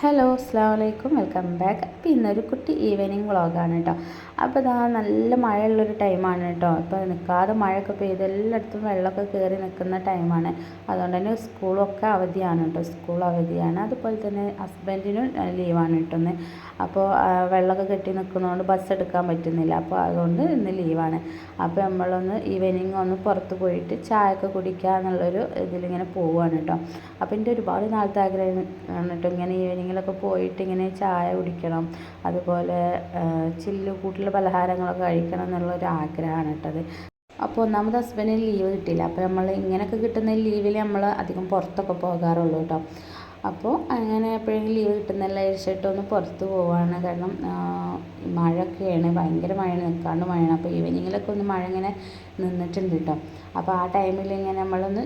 Hello അസ്സാം വലൈക്കും welcome back അപ്പോൾ ഇന്നൊരു കുട്ടി ഈവനിങ് വ്ളോഗാണ് കേട്ടോ അപ്പോൾ ഇതാ നല്ല മഴയുള്ളൊരു ടൈമാണ് കേട്ടോ ഇപ്പോൾ നിൽക്കാതെ മഴയൊക്കെ പെയ്ത് എല്ലായിടത്തും വെള്ളമൊക്കെ കയറി നിൽക്കുന്ന ടൈമാണ് അതുകൊണ്ട് തന്നെ സ്കൂളൊക്കെ അവധിയാണ് കേട്ടോ സ്കൂൾ അവധിയാണ്. അതുപോലെ തന്നെ ഹസ്ബൻഡിനും ലീവാണ് കിട്ടുന്നത് അപ്പോൾ വെള്ളമൊക്കെ കെട്ടി നിൽക്കുന്നതുകൊണ്ട് ബസ് എടുക്കാൻ പറ്റുന്നില്ല. അപ്പോൾ അതുകൊണ്ട് ഇന്ന് ലീവാണ് അപ്പോൾ നമ്മളൊന്ന് ഈവനിങ് ഒന്ന് പുറത്ത് പോയിട്ട് ചായയൊക്കെ കുടിക്കുക എന്നുള്ളൊരു ഇതിലിങ്ങനെ പോവുകയാണ് കേട്ടോ അപ്പോൾ എന്റെ ഒരുപാട് നാളത്തെ ആഗ്രഹം കേട്ടോ ഇങ്ങനെ ഈവനിങ്ങിലൊക്കെ പോയിട്ട് ഇങ്ങനെ ചായ കുടിക്കണം. അതുപോലെ ചില്ല് കൂട്ടിലെ പലഹാരങ്ങളൊക്കെ കഴിക്കണം എന്നുള്ള ഒരു ആഗ്രഹമാണ് കേട്ടത് അപ്പോൾ ഒന്നാമത് ഹസ്ബൻഡിന് ലീവ് കിട്ടിയില്ല. അപ്പോൾ നമ്മൾ ഇങ്ങനെയൊക്കെ കിട്ടുന്ന ലീവിൽ നമ്മൾ അധികം പുറത്തൊക്കെ പോകാറുള്ളൂ കേട്ടോ. അപ്പോൾ അങ്ങനെ എപ്പോഴെങ്കിലും ലീവ് കിട്ടുന്നില്ല കഴിച്ചിട്ട് ഒന്ന് പുറത്ത് പോവാണ്. കാരണം മഴയൊക്കെയാണ് ഭയങ്കര മഴയാണ് നിൽക്കാണ്ട് മഴയാണ്. അപ്പോൾ ഈവനിങ്ങിലൊക്കെ ഒന്ന് മഴ ഇങ്ങനെ നിന്നിട്ടുണ്ട് കേട്ടോ. അപ്പോൾ ആ ടൈമിൽ ഇങ്ങനെ നമ്മളൊന്ന്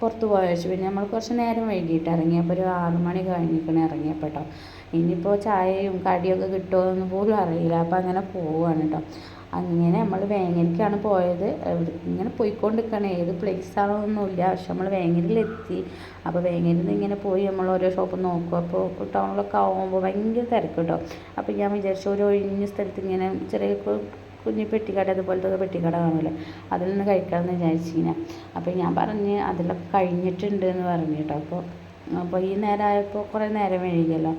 പുറത്ത് പോയ വെച്ചു പിന്നെ നമ്മൾ കുറച്ച് നേരം വൈകിട്ട് ഇറങ്ങിയപ്പോൾ ഒരു ആറ് മണി കഴിഞ്ഞിരിക്കണം ഇറങ്ങിയപ്പോൾ കേട്ടോ. ഇനിയിപ്പോൾ ചായയും കടിയൊക്കെ കിട്ടുമോ എന്ന് പോലും അറിയില്ല. അപ്പോൾ അങ്ങനെ പോവുകയാണ് കേട്ടോ. അങ്ങനെ നമ്മൾ വേങ്ങരയ്ക്കാണ് പോയത്. ഇങ്ങനെ പോയിക്കൊണ്ടിരിക്കുകയാണ് ഏത് പ്ലേസ് ആണോ ഒന്നുമില്ല പക്ഷെ നമ്മൾ വേങ്ങരയിലെത്തി. അപ്പോൾ വേങ്ങരയിൽ നിന്ന് ഇങ്ങനെ പോയി നമ്മൾ ഓരോ ഷോപ്പ് നോക്കും. അപ്പോൾ ടൗണിലൊക്കെ ആകുമ്പോൾ ഭയങ്കര തിരക്ക് കേട്ടോ. അപ്പോൾ ഞാൻ വിചാരിച്ചു ഒരു ഒഴിഞ്ഞ സ്ഥലത്ത് ഇങ്ങനെ ചെറിയ കുഞ്ഞു പെട്ടിക്കട അതുപോലത്തെ പെട്ടിക്കട കാണില്ലേ അതിൽ നിന്ന് കഴിക്കാമെന്ന് വിചാരിച്ചിങ്ങനെ അപ്പോൾ ഞാൻ പറഞ്ഞ് അതിലൊക്കെ കഴിഞ്ഞിട്ടുണ്ട് എന്ന് പറഞ്ഞു കേട്ടോ. അപ്പോൾ അപ്പോൾ ഈ നേരമായപ്പോൾ കുറേ നേരം വൈകിയല്ലോ.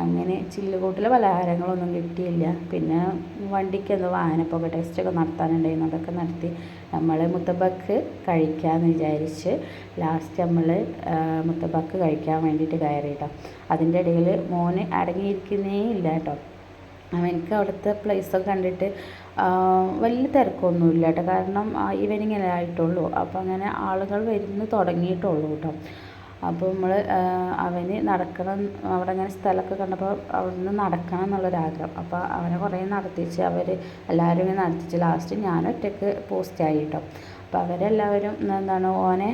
അങ്ങനെ ചില്ലുകൂട്ടിലെ പലഹാരങ്ങളൊന്നും കിട്ടിയില്ല. പിന്നെ വണ്ടിക്ക് എന്തോ വാഹനപ്പൊക്കെ ടെസ്റ്റൊക്കെ നടത്താനുണ്ടായിരുന്നു. അതൊക്കെ നടത്തി നമ്മൾ മുത്തബക്ക് കഴിക്കാമെന്ന് വിചാരിച്ച് ലാസ്റ്റ് നമ്മൾ മുത്തബക്ക് കഴിക്കാൻ വേണ്ടിയിട്ട് കയറി കേട്ടോ അതിന്റെ ഇടയിൽ മോന് അടങ്ങിയിരിക്കുന്നേ ഇല്ല കേട്ടോ. അവനക്ക് അവിടുത്തെ പ്ലേസൊക്കെ കണ്ടിട്ട് വലിയ തിരക്കൊന്നുമില്ല കേട്ടോ. കാരണം ഈവനിങ് ആയിട്ടുള്ളൂ. അപ്പോൾ അങ്ങനെ ആളുകൾ വരുന്നു തുടങ്ങിയിട്ടുള്ളൂ കേട്ടോ. അപ്പോൾ നമ്മൾ അവന് നടക്കണം അവിടെ അങ്ങനെ സ്ഥലമൊക്കെ കണ്ടപ്പോൾ അവിടുന്ന് നടക്കണം എന്നുള്ളൊരാഗ്രഹം. അപ്പോൾ അവനെ കുറേ നടത്തിച്ച് അവർ എല്ലാവരും ഇങ്ങനെ നടത്തിച്ച് ലാസ്റ്റ് ഞാൻ ഒറ്റയ്ക്ക് പോസ്റ്റായി കേട്ടോ അപ്പോൾ അവരെല്ലാവരും എന്താണ് ഓനെ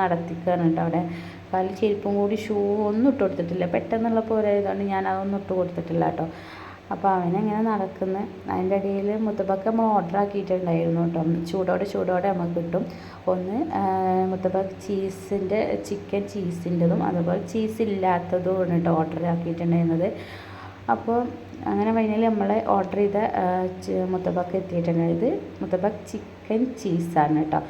നടത്തിക്കുകയാണ് കേട്ടോ അവിടെ കാലിൽ ചെരുപ്പും കൂടി ഷൂ ഒന്നും ഇട്ട് കൊടുത്തിട്ടില്ല. പെട്ടെന്നുള്ള പോരായതുകൊണ്ട് ഞാൻ അതൊന്നും ഇട്ട് കൊടുത്തിട്ടില്ല കേട്ടോ അപ്പോൾ അവനങ്ങനെ നടക്കുന്നു? അതിന്റെ ഇടയിൽ മുത്തപ്പക്ക് നമ്മൾ ഓർഡർ ആക്കിയിട്ടുണ്ടായിരുന്നു കേട്ടോ. ചൂടോടെ ചൂടോടെ നമുക്ക് കിട്ടും. ഒന്ന് മുത്തപ്പക്ക് ചീസിന്റെ ചിക്കൻ ചീസിന്റെതും അതുപോലെ ചീസ് ഇല്ലാത്തതും ആണ് കേട്ടോ ഓർഡർ ആക്കിയിട്ടുണ്ടായിരുന്നത്. അപ്പോൾ അങ്ങനെ ഫൈനലി നമ്മൾ ഓർഡർ ചെയ്ത മുത്തപ്പക്ക് എത്തിയിട്ടുണ്ടായത് മുത്തപ്പക്ക് ചിക്കൻ ചീസാണ് കേട്ടോ.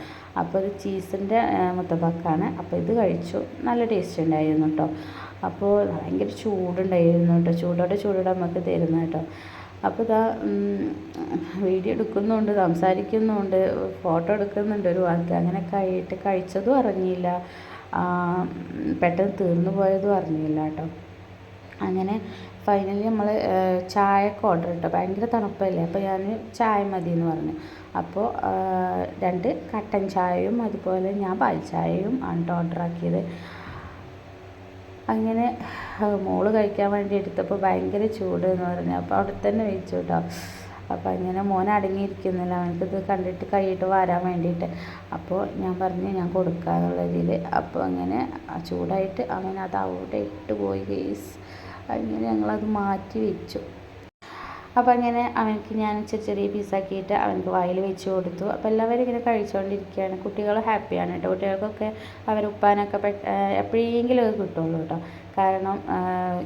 അപ്പോൾ ഇത് ചീസിന്റെ മുത്തപ്പക്കാണ്. അപ്പോൾ ഇത് കഴിച്ചു. നല്ല ടേസ്റ്റ് ഉണ്ടായിരുന്നു കേട്ടോ. അപ്പോൾ ഭയങ്കര ചൂടുണ്ടായിരുന്നു കേട്ടോ. ചൂടോടെ ചൂടോടെ നമുക്ക് തരുന്ന കേട്ടോ. അപ്പോൾ ഇതാ വീഡിയോ എടുക്കുന്നുണ്ട് സംസാരിക്കുന്നുണ്ട് ഫോട്ടോ എടുക്കുന്നുണ്ട് ഒരു വാക്ക്. അങ്ങനെ കഴിയിട്ട് കഴിച്ചതും അറിഞ്ഞില്ല. പെട്ടെന്ന് തീർന്നു പോയതും അറിഞ്ഞില്ല കേട്ടോ. അങ്ങനെ ഫൈനലി നമ്മൾ ചായക്ക് ഓർഡർ ഇട്ടു. ഭയങ്കര തണുപ്പല്ലേ? അപ്പോൾ ഞാൻ ചായ മതി എന്ന് പറഞ്ഞു. അപ്പോൾ രണ്ട് കട്ടൻ ചായയും അതുപോലെ ഞാൻ പാൽ ചായയും ആണ് ഓർഡർ ആക്കിയത്. അങ്ങനെ മോൾ കഴിക്കാൻ വേണ്ടി എടുത്തപ്പോൾ ഭയങ്കര ചൂട് എന്ന് പറഞ്ഞു. അപ്പോൾ അവിടെ തന്നെ വെച്ചു കേട്ടോ അപ്പോൾ അങ്ങനെ മോൻ അടങ്ങിയിരിക്കുന്നില്ല. അവനക്കിത് കണ്ടിട്ട് കൈയിട്ട് വരാൻ വേണ്ടിയിട്ട്. അപ്പോൾ ഞാൻ പറഞ്ഞു ഞാൻ കൊടുക്കാന്നുള്ള രീതിയിൽ. അപ്പോൾ അങ്ങനെ ചൂടായിട്ട് അവൻ അത് അവിടെ ഇട്ട് പോയി കേസ് അങ്ങനെ ഞങ്ങളത് മാറ്റി വെച്ചു. അപ്പോൾ അങ്ങനെ അവനക്ക് ഞാൻ ചെറിയ ചെറിയ പീസാക്കിയിട്ട് അവനക്ക് വായിൽ വെച്ച് കൊടുത്തു. അപ്പോൾ എല്ലാവരും ഇങ്ങനെ കഴിച്ചുകൊണ്ടിരിക്കുകയാണ് കുട്ടികൾ ഹാപ്പിയാണ് കേട്ടോ കുട്ടികൾക്കൊക്കെ അവർ ഉപ്പാനൊക്കെ എപ്പോഴെങ്കിലും അത് കിട്ടുള്ളൂ കേട്ടോ കാരണം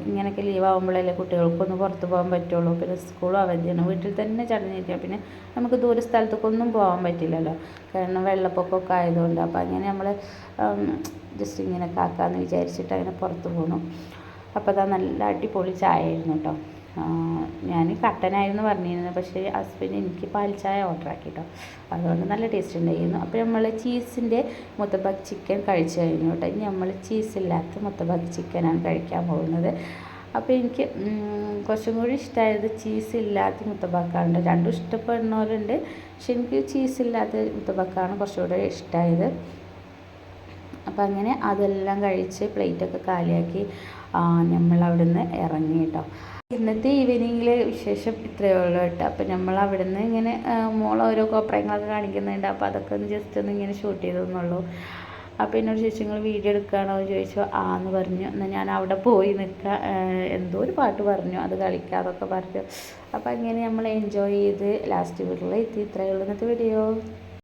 ഇങ്ങനെയൊക്കെ ലീവ് ആകുമ്പോഴല്ലേ കുട്ടികൾക്കൊന്ന് പുറത്ത് പോകാൻ പറ്റുള്ളൂ. പിന്നെ സ്കൂളും അവധിയാണ് വീട്ടിൽ തന്നെ ചടഞ്ഞിരിക്കുക. പിന്നെ നമുക്ക് ദൂര സ്ഥലത്തേക്കൊന്നും പോകാൻ പറ്റില്ലല്ലോ. കാരണം വെള്ളപ്പൊക്കമൊക്കെ ആയതുകൊണ്ട്. അപ്പോൾ അങ്ങനെ നമ്മൾ ജസ്റ്റ് ഇങ്ങനെ കാക്കാമെന്ന് വിചാരിച്ചിട്ട് അങ്ങനെ പുറത്ത് പോകണം അപ്പോൾ അതാ നല്ല അടിപൊളി ചായ ആയിരുന്നു കേട്ടോ ഞാൻ കട്ടനായിരുന്നു പറഞ്ഞിരുന്നത്. പക്ഷേ ഹസ്ബൻഡ് എനിക്ക് പാൽ ചായ ഓർഡർ ആക്കി കേട്ടോ അതുകൊണ്ട് നല്ല ടേസ്റ്റ് ഉണ്ടായിരുന്നു. അപ്പോൾ നമ്മൾ ചീസിന്റെ മുത്തബാഗ് ചിക്കൻ കഴിച്ചു കഴിഞ്ഞു കേട്ടോ. ഇനി നമ്മൾ ചീസില്ലാത്ത മുത്തബാഗ് ചിക്കനാണ് കഴിക്കാൻ പോകുന്നത്. അപ്പോൾ എനിക്ക് കുറച്ചും കൂടി ഇഷ്ടമായത് ചീസ് ഇല്ലാത്ത മുത്തബക്കാണ് രണ്ടും ഇഷ്ടപ്പെടുന്നവരുണ്ട്. പക്ഷെ എനിക്ക് ചീസ് ഇല്ലാത്ത മുത്തബക്കാണ് കുറച്ചുകൂടെ ഇഷ്ടമായത് അപ്പം അങ്ങനെ അതെല്ലാം കഴിച്ച് പ്ലേറ്റൊക്കെ കാലിയാക്കി നമ്മൾ അവിടുന്ന് ഇറങ്ങി കേട്ടോ. ഇന്നത്തെ ഈവനിങ്ങിലെ വിശേഷം ഇത്രയേ ഉള്ളൂ കേട്ടോ. അപ്പോൾ നമ്മൾ അവിടെ നിന്ന് ഇങ്ങനെ മോൾ ഓരോ കോപ്രയങ്ങളൊക്കെ കാണിക്കുന്നുണ്ട്. അപ്പോൾ അതൊക്കെ ഒന്ന് ജസ്റ്റ് ഒന്ന് ഇങ്ങനെ ഷൂട്ട് ചെയ്തെന്നുള്ളൂ അപ്പോൾ എന്നോട് ചോദിച്ചു നിങ്ങൾ വീഡിയോ എടുക്കുകയാണോ? എന്ന് ചോദിച്ചു ആ എന്ന് പറഞ്ഞു. എന്നാൽ ഞാൻ അവിടെ പോയി നിൽക്കുക എന്തോ ഒരു പാട്ട് പറഞ്ഞു. അത് കളിക്കാതൊക്കെ പറഞ്ഞു. അപ്പോൾ അങ്ങനെ നമ്മൾ എൻജോയ് ചെയ്ത് ലാസ്റ്റ് വീട്ടിൽ എത്തി ഇത്രയേ ഉള്ളൂ ഇന്നത്തെ വീഡിയോ